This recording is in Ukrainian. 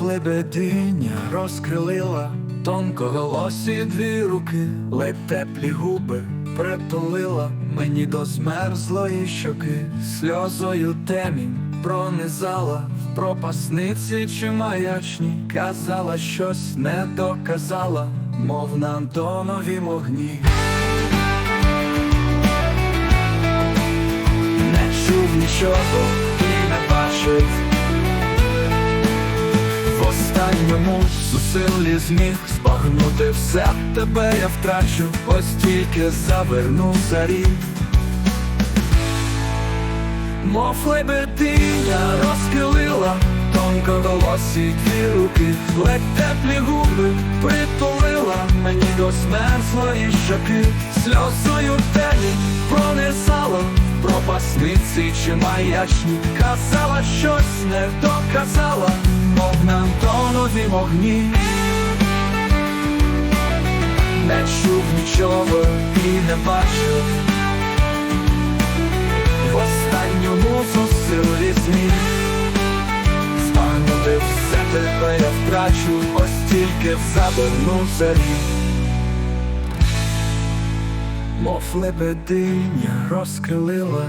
лебединя розкрилила тонкоголосі дві руки, ледь теплі губи притулила мені до змерзлої щоки, сльозою темінь пронизала в пропасниці чи маячні, казала щось не доказала, мов на Антонові могні. Не чув нічого і не бачив останньому зусиллі зміг збагнути все. Тебе я втрачу, ось тільки завернув за рік. Мов лебединя розкилила тонко голосі дві руки, ледь теплі губи притулила мені до змерзлої щоки, сльозою темінь пронизала в пропасниці чи маячні, казала щось не доказала, вогні. Не чув нічого і не бачив. В останньому зусиллі зміг Збагнути все тебе я втрачу, ось тільки в заберну зарі. Мов лебединя розкрилила